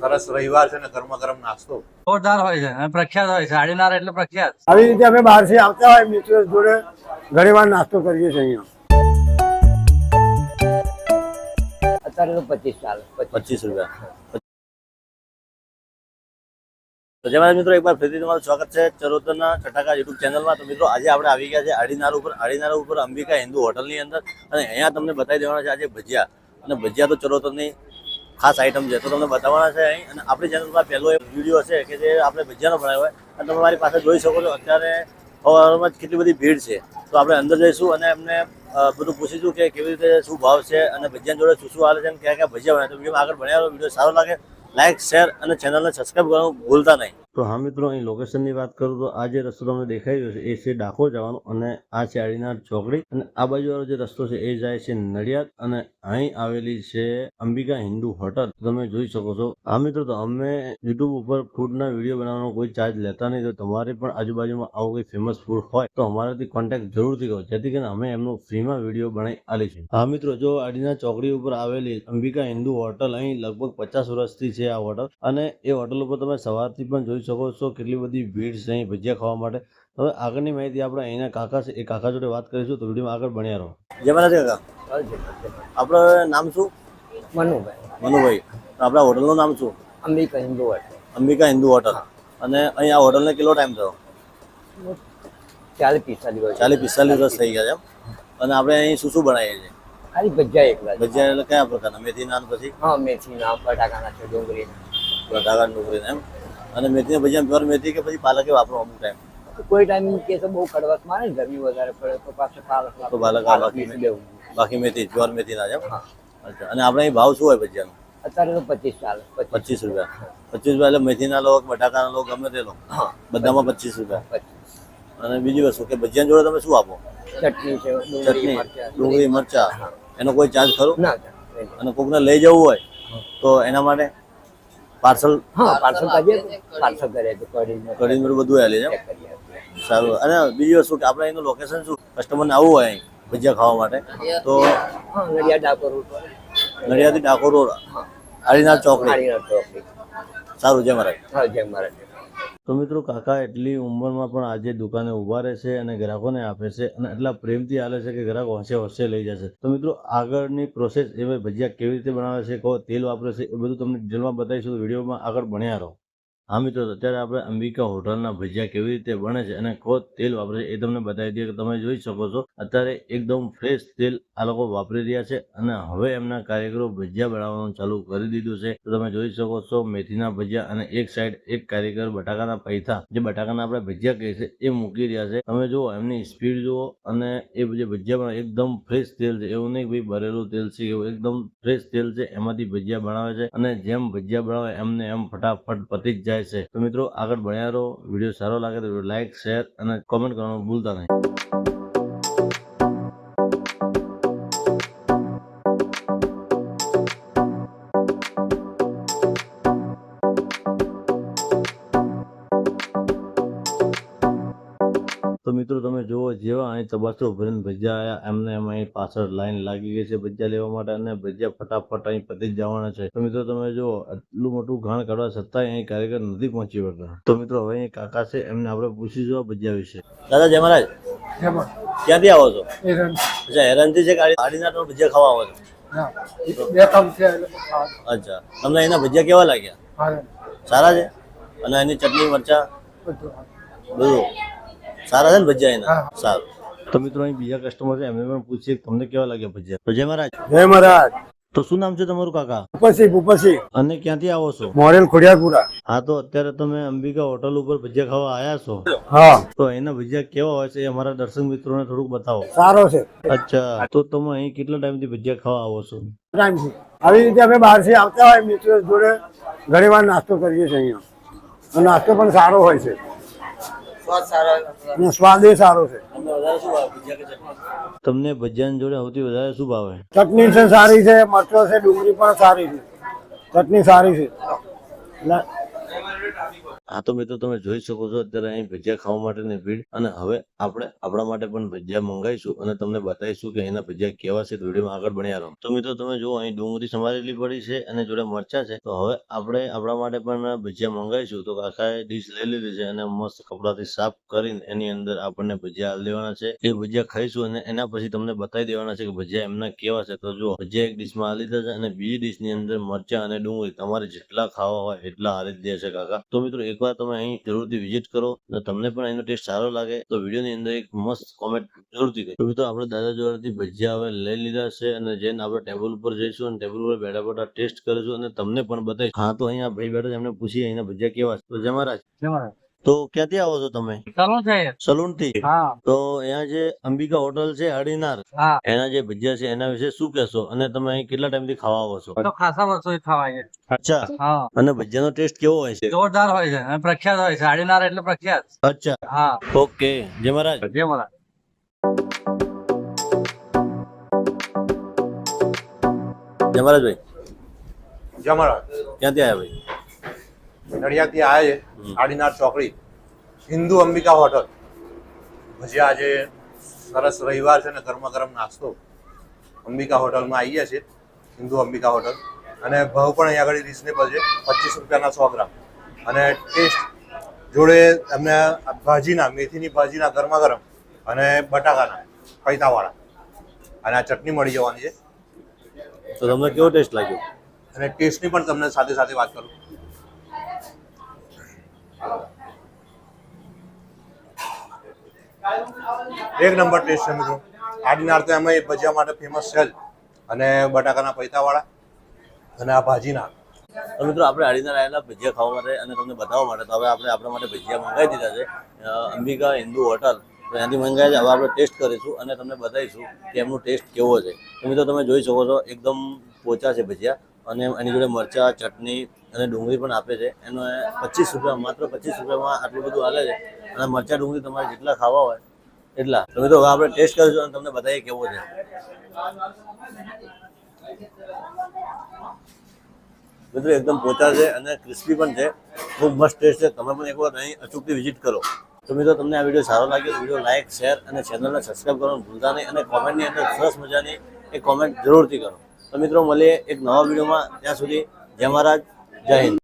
સરસ રવિવાર છે ને ગરમા ગરમ નાસ્તો. જોરદાર હોય છે અને પ્રખ્યાત હોય છે આડીનાર એટલે પ્રખ્યાત. આવી રીતે અમે બહારથી આવતા હોય મિત્રો જોડે ઘણી વાર નાસ્તો કરીએ છીએ અહીંયા. અત્યારે તો પચીસ ચાલે પચીસ રૂપિયા. તો જય મિત્રો, એકવાર ફરીથી તમારું સ્વાગત છે ચરોતરના ચટાકા યુટ્યુબ ચેનલમાં. તો મિત્રો, આજે આપણે આવી ગયા છે આડીનાર ઉપર. આડીનાર ઉપર અંબિકા હિન્દુ હોટલની અંદર. અને અહીંયા તમને બતાવી દેવાના છે આજે ભજીયા. અને ભજીયા તો ચરોતરની ખાસ આઈટમ છે. તો તમને બતાવવાના છે અહીં. અને આપણી ચેનલમાં પહેલો એક વીડિયો છે કે જે આપણે ભજીયાનો બનાવ્યો હોય. અને તમે મારી પાસે જોઈ શકો છો, અત્યારે સવારમાં જ કેટલી બધી ભીડ છે. તો આપણે અંદર જઈશું અને એમને બધું પૂછીશું કે કેવી રીતે શું ભાવ છે અને ભજીયા જોડે શું શું આવે છે અને ક્યાં ક્યાં ભજીયા બનાવે તો આગળ ભણ્યા વીડિયો સારો લાગે. લાઈક શેર અને ચેનલને સબસ્ક્રાઈબ કરવાનું ભૂલતા નહીં. તો હા મિત્રો, અહીં લોકેશનની વાત કરું તો આ જે રસ્તો તમને દેખાઈ રહ્યો છે, એ છે ડાકોર જવાનો અને આ છે આડીનાર ચોકડી અને આ બાજુવાળો જે રસ્તો છે, એ જાય છે નડિયાદ અને અહીં આવેલી છે અંબિકા હિન્દુ હોટલ. તમે જોઈ શકો છો. હા મિત્રો, તો અમે યુટ્યુબ ઉપર ફૂડના વીડિયો બનાવવાનો કોઈ ચાર્જ લેતા નહીં. તો તમારે પણ આજુબાજુમાં આવું કોઈ ફેમસ ફૂડ હોય, તો અમારાથી કોન્ટેક્ટ જરૂરથી કરો. જેથી કરીને અમે એમનો ફ્રીમાં વીડિયો બનાવી આલીશું હા મિત્રો, જો આડીના ચોકડી ઉપર આવેલી અંબિકા હિન્દુ હોટલ અહીં લગભગ પચાસ વર્ષથી છે આ હોટલ અને એ હોટલ ઉપર તમે સવારથી પણ જોઈ છો કેટલી બધી ભીડ છે અહીં ભજીયા ખાવા માટે. હવે આગળની માહિતી આપણે અહીંના કાકા છે એ કાકા જોડે વાત કરીશું. તો વિડીયોમાં આગળ બન્યા રહો. જય મહારાજ કાકા. આપણું નામ શું? મનુભાઈ. મનુભાઈ. આપણા હોટલનું નામ શું? અંબિકા હિન્દુ હોટલ. અંબિકા હિન્દુ હોટલ. અને અહીં આ હોટલને કેટલો ટાઈમ થયો? ચાલીસ પિસ્તાલીસ વર્ષ ચાલીસ પિસ્તાલીસ વર્ષ થઈ ગયા છે અને આપણે અહીં શું શું બનાવીએ છીએ? ખાલી ભજીયા એકલા. ભજીયા એટલે કયા પ્રકારના? મેથી નાન પછી? હા મેથીના બટાકાના છે ડુંગળીના. બટાકા ડુંગળી એમ? અને મેથીના ભજીયા પ્યોર મેથી કે પછી પાલકે વાપરો અમુક ટાઈમ કોઈ ટાઈમ કે તો બહુ કડવાશ મારે ને ગરમી વધારે પડે તો પાછું પાલક તો પાલક બાકી બાકી મેથી પ્યોર મેથી ના છે અચ્છા. અને આપણે અહીં ભાવ શું હોય ભજીયાનો? અત્યારે તો પચીસ ચાલે પચીસ. રૂપિયા. પચીસ રૂપિયા એટલે મેથીના લો બટાકાના લો ગમે તે લો બધામાં પચીસ રૂપિયા. અને બીજી વસ્તુ કે ભજીયા જોડે તમે શું આપો? ચટણી છે ચટણી ડુંગળી મરચા. એનો કોઈ ચાર્જ ખરો. અને કોકને લઈ જવું હોય તો એના માટે? પાર્સલ હા પાર્સલ કરીએ પાર્સલ કરીએ તો કરીને કરીને બધું બધું આલે છે. સારું. અને બીજી વસ્તુ કે આપણે એનું લોકેશન શું? કસ્ટમરને આવવું હોય ભજીયા ખાવા માટે. તો નડિયાદ ડાકોર ઉપર નડિયાદથી ડાકોર રોડ આડીનાર ચોકડી. મારીના ચોકડી. સારું છે મહારાજ. હા જય મહારાજ. તો મિત્રો કાકા એટલી ઉંમરમાં પણ આજે દુકાને ઊભા રહે છે અને ગ્રાહકોને આપે છે અને એટલા પ્રેમથી હાલે છે કે ગ્રાહક હોંશે હોંશે લઈ જશે. તો મિત્રો આગળની પ્રોસેસ એ ભજીયા કેવી રીતે બનાવે છે કહો તેલ વાપરે છે એ બધું તમને ડિટેલમાં બતાવીશું. વિડીયોમાં આગળ ભણ્યા રહો. હા મિત્રો અત્યારે આપણે અંબિકા હોટલના ભજીયા કેવી રીતે બને છે અને કો તેલ વાપરે છે એ તમને બતાવી દઈએ કે તમે જોઈ શકો છો. અત્યારે એકદમ ફ્રેશ તેલ આ લોકો વાપરી રહ્યા છે અને હવે એમના કાર્યકરો ભજીયા બનાવવાનું ચાલુ કરી દીધું છે. તો તમે જોઈ શકો છો મેથીના ભજીયા અને એક સાઈડ એક કાર્યકર બટાકાના પૈથા, જે બટાકાના આપણે ભજીયા કહીએ છીએ, એ મૂકી રહ્યા છે. તમે જુઓ, એમની સ્પીડ જુઓ અને એ જે ભજીયા બનાવે એકદમ ફ્રેશ તેલ છે, એવું નહીં ભાઈ ભરેલું તેલ છે, એવું એકદમ ફ્રેશ તેલ છે, એમાંથી ભજીયા બનાવે છે અને જેમ ભજીયા બનાવે એમને એમ ફટાફટ પતી જ જાય છે. તો મિત્રો આગળ ભણ્યા રહો, વીડિયો સારો લાગે તો લાઈક શેર અને કોમેન્ટ કરવાનું ભૂલતા નહીં. તો મિત્રો તમે જુઓ જેવા અહીં તબાસરો ભરીને ભજીયા આવ્યા એમને એમ અહીં પાછળ લાઈન લાગી ગઈ છે ભજીયા લેવા માટે અને ભજીયા ફટાફટ અહીં પતી જવાના છે. તો મિત્રો તમે જુઓ આટલું મોટું ઘાણ કાઢવા છતાંય અહીં કારીગર નથી પહોંચી વળતા. તો મિત્રો હવે અહીં કાકા છે એમને આપણે પૂછી જોવા ભજીયા વિશે. દાદા જય મહારાજ. ક્યાંથી આવો છો? અચ્છા હેરાનથી છે ગાડીના તમે ભજીયા ખાવા આવો છો? બે કામ છે અચ્છા. તમને અહીંના ભજીયા કેવા લાગ્યા? સારા છે? અને એની ચટણી મરચા? બધું? સારા છે ને ભજીયા એના? સારું. તો મિત્રો અહીં બીજા કસ્ટમર છે એમને પણ પૂછીએ તમને કેવા લાગ્યા ભજીયા? તો જય મહારાજ. જય મહારાજ. તો શું નામ છે તમારું કાકા? ઉપસી ઉપસી અને ક્યાંથી આવો છો? મોરેલ ખોડિયારપુરા. હા તો અત્યારે તમે અંબિકા હોટલ ઉપર ભજીયા ખાવા આવ્યા છો? હા. તો એના ભજીયા કેવા હોય છે એ અમારા દર્શક મિત્રોને થોડુંક બતાવો. સારો છે. અચ્છા તો તમે અહીં કેટલા ટાઈમથી ભજીયા ખાવા આવો છો? ટાઈમ છે આવી રીતે અમે બહારથી આવતા હોય મિત્રો જોડે ઘણી વાર નાસ્તો કરીએ છીએ અહીંયા. નાસ્તો પણ સારો હોય છે. સ્વાદ એ સારો છે. તમને ભજીયાની જોડે સૌથી વધારે શું ભાવે? ચટણી છે સારી છે મરચો છે ડુંગળી પણ સારી છે. ચટણી સારી છે. હા તો મિત્રો તમે જોઈ શકો છો, અત્યારે અહીં ભજીયા ખાવા માટેની ભીડ અને હવે આપણે આપણા માટે પણ ભજીયા મંગાવીશું અને તમને બતાવીશું કે અહીંના ભજીયા કેવા છે વિડીયોમાં આગળ બન્યા રહો. તો મિત્રો તમે જુઓ, અહીં ડુંગળી સમારેલી પડી છે અને જોડે મરચા છે. તો હવે આપણે આપણા માટે પણ ભજીયા મંગાવીશું. તો કાકાએ ડીશ લઈ લીધી છે અને મસ્ત કપડાથી સાફ કરીને એની અંદર આપણને ભજીયા હાલ દેવાના છે. એ ભજીયા ખાઈશું અને એના પછી તમને બતાવી દેવાના છે કે ભજીયા એમના કેવા છે. તો જુઓ, ભજીયા એક ડીશમાં હાલી દીધા છે અને બીજી ડીશની અંદર મરચા અને ડુંગળી તમારે જેટલા ખાવા હોય એટલા જ દે છે કાકા. તો મિત્રો એકવાર તમે અહીં જરૂરથી વિઝિટ કરો અને તમને પણ અહીંનો ટેસ્ટ સારો લાગે તો વિડીયોની અંદર એક મસ્ત કોમેન્ટ જરૂરથી કરી તો આપણે દાદા જોડેથી ભજીયા હવે લઈ લીધા છે અને જેને આપણે ટેબલ ઉપર જઈશું અને ટેબલ ઉપર બેઠા બેઠા ટેસ્ટ કરીશું અને તમને પણ બતાવીશ. હા, તો અહીંયા ભાઈ બેઠા એમને પૂછી અહીંના ભજીયા કેવા છે. તો જય મહારાજ. તો ક્યાંથી આવો છો તમે? છે. સલૂનથી હા. તો અહીંયા જે અંબિકા હોટલ છે હરિનાર એના જે ભજીયા છે એના વિશે શું કહેશો? અને તમે અહીં કેટલા ટાઈમથી ખાવા આવો છો? તો ખાસા વર્ષો ખાવાય છે. અચ્છા. હા. અને ભજીયાનો ટેસ્ટ કેવો હોય છે? જોરદાર હોય છે. અને પ્રખ્યાત હોય છે. હરિનાર એટલે પ્રખ્યાત. અચ્છા. હા. ઓકે. જય મહારાજ. જય મહારાજ. જય મહારાજ ભાઈ. જમરા ક્યાંથી આવ્યા ભાઈ? નડિયાદથી આવ્યા છે આડીનાર ચોકડી હિન્દુ અંબિકા હોટલ. ભજીયા આજે સરસ રવિવાર છે ને ગરમા ગરમ નાસ્તો. અંબિકા હોટલમાં આવીએ છીએ હિન્દુ અંબિકા હોટલ. અને ભાવ પણ અહીંયા આગળ રિઝનેબલ છે પચીસ રૂપિયાના સો ગ્રામ. અને ટેસ્ટ જોડે તમને ભાજીના મેથીની ભાજીના ગરમા ગરમ અને બટાકાના પૈતાવાળા. અને આ ચટણી મળી જવાની છે. તો તમને કેવો ટેસ્ટ લાગ્યો? અને ટેસ્ટની પણ તમને સાથે સાથે વાત કરું. એક નંબર ટેસ્ટ છે મિત્રો. આડીનાર તો એમાં ભજીયા માટે ફેમસ છે અને બટાકાના પૈતાવાળા અને આ ભાજીના. તો મિત્રો, આપણે આડીના આવેલા ભજીયા ખાવા માટે અને તમને બતાવવા માટે તો હવે આપણે આપણા માટે ભજીયા મંગાવી દીધા છે. અંબિકા હિન્દુ હોટલ. તો ત્યાંથી મંગાવ્યા છે હવે આપણે ટેસ્ટ કરીશું અને તમને બતાવીશું કે એમનું ટેસ્ટ કેવો છે. તો મિત્રો, તમે જોઈ શકો છો, એકદમ પોચા છે ભજીયા. અને એની જોડે મરચાં, ચટણી અને ડુંગળી પણ આપે છે. એનો પચીસ રૂપિયા, માત્ર પચીસ રૂપિયામાં આટલું બધું હાલે છે. અને મરચાં, ડુંગળી તમારે જેટલા ખાવા હોય, એટલા. તમે તો આપણે ટેસ્ટ કરીશું અને તમને બતાવીએ કેવો છે. મિત્રો, એકદમ પોચા છે અને ક્રિસ્પી પણ છે. ખૂબ મસ્ત ટેસ્ટ છે. તમે પણ એકવાર અહીં અચૂકથી વિઝિટ કરો. તો મિત્રો, તમને આ વીડિયો સારો લાગ્યો વીડિયો લાઇક શેર અને ચેનલને સબસ્ક્રાઈબ કરવાનું ભૂલતા નહીં અને કોમેન્ટની અંદર સરસ મજાની એક કોમેન્ટ જરૂરથી કરો. તો મિત્રો મળીએ એક નવા વિડીયોમાં ત્યાં સુધી જય મહારાજ જય હિન્દ.